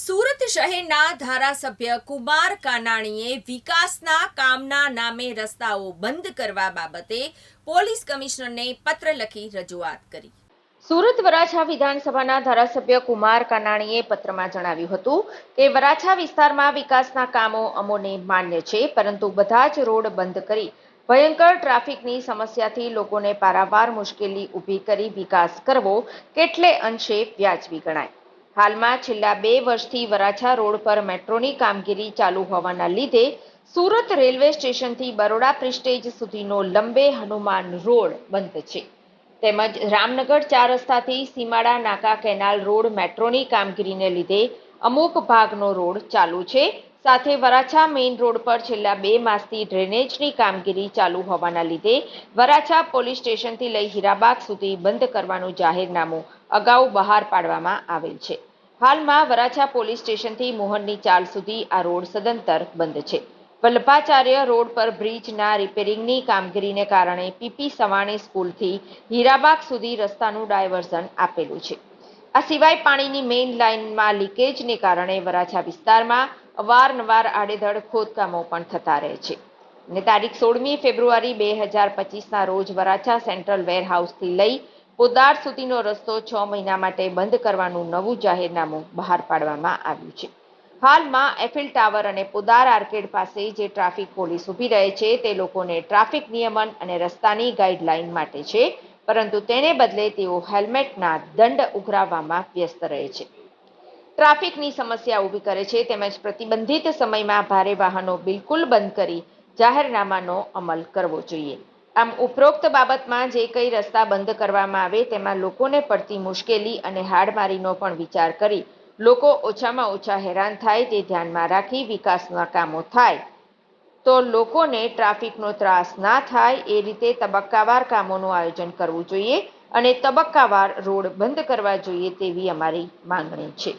સુરત શહેરના ધારાસભ્ય કુમાર કાનાણીએ વિકાસના કામના નામે રસ્તાઓ બંધ કરવા બાબતે પોલીસ કમિશનરને પત્ર લખી રજૂઆત કરી. સુરત વરાછા વિધાનસભાના ધારાસભ્ય કુમાર કાનાણીએ પત્રમાં જણાવ્યું હતું કે વરાછા વિસ્તારમાં વિકાસના કામો અમોને માન્ય છે, પરંતુ બધા જ રોડ બંધ કરી ભયંકર ટ્રાફિકની સમસ્યાથી લોકોને પારાવાર મુશ્કેલી ઊભી કરી વિકાસ કરવો કેટલે અંશે વ્યાજબી ગણાય. હાલમાં છેલ્લા બે વર્ષથી વરાછા રોડ પર મેટ્રોની કામગીરી ચાલુ હોવાના લીધે સુરત રેલવે સ્ટેશનથી બરોડા પ્રિસ્ટેજ સુધીનો લંબે હનુમાન રોડ બંધ છે. તેમજ રામનગર ચાર રસ્તાથી સીમાડા નાકા કેનાલ રોડ મેટ્રોની કામગીરીને લીધે અમુક ભાગનો રોડ ચાલુ છે. સાથે વરાછા મેઇન રોડ પર છેલ્લા બે માસથી ડ્રેનેજની કામગીરી ચાલુ હોવાના લીધે વરાછા પોલીસ સ્ટેશનથી લઈ હીરાબાગ સુધી બંધ કરવાનું જાહેરનામું અગાઉ બહાર પાડવામાં આવેલ છે. હાલમાં વરાછા પોલીસ સ્ટેશનથી મોહનની ચાલ સુધી આ રોડ સદંતર બંધ છે. વલ્લભાચાર્ય રોડ પર બ્રિજના રિપેરિંગની કામગીરીને કારણે પીપી સવાણી સ્કૂલથી હીરાબાગ સુધી રસ્તાનું ડાયવર્ઝન આપેલું છે. આ સિવાય પાણીની મેઇન લાઇનમાં લીકેજને કારણે વરાછા વિસ્તારમાં અવારનવાર આડેધડ ખોદકામો પણ થતા રહે છે. ને તારીખ સોળમી ફેબ્રુઆરી બે હજાર પચીસના રોજ વરાછા સેન્ટ્રલ વેરહાઉસથી લઈ પોદાર સુધીનો રસ્તો છ મહિના માટે બંધ કરવાનું નવું જાહેરનામું બહાર પાડવામાં આવ્યું છે. હાલમાં એફિલ ટાવર અને પોદાર આર્કેડ પાસે જે ટ્રાફિક પોલીસ ઊભી રહે છે, તે લોકોને ટ્રાફિક નિયમન અને રસ્તાની ગાઈડલાઈન માટે છે, પરંતુ તેને બદલે તેઓ હેલ્મેટના દંડ ઉઘરાવવામાં વ્યસ્ત રહે છે. ટ્રાફિકની સમસ્યા ઊભી કરે છે, તેમજ પ્રતિબંધિત સમયમાં ભારે વાહનો બિલકુલ બંધ કરી જાહેરનામાનો અમલ કરવો જોઈએ. આમ ઉપરોક્ત બાબતમાં જે કંઈ રસ્તા બંધ કરવામાં આવે તેમાં લોકોને પડતી મુશ્કેલી અને હાડમારીનો પણ વિચાર કરી લોકો ઓછામાં ઓછા હેરાન થાય તે ધ્યાનમાં રાખી વિકાસના કામો થાય. તો લોકોને ટ્રાફિકનો ત્રાસ ના થાય એ રીતે તબક્કાવાર કામોનું આયોજન કરવું જોઈએ અને તબક્કાવાર રોડ બંધ કરવા જોઈએ તેવી અમારી માંગણી છે.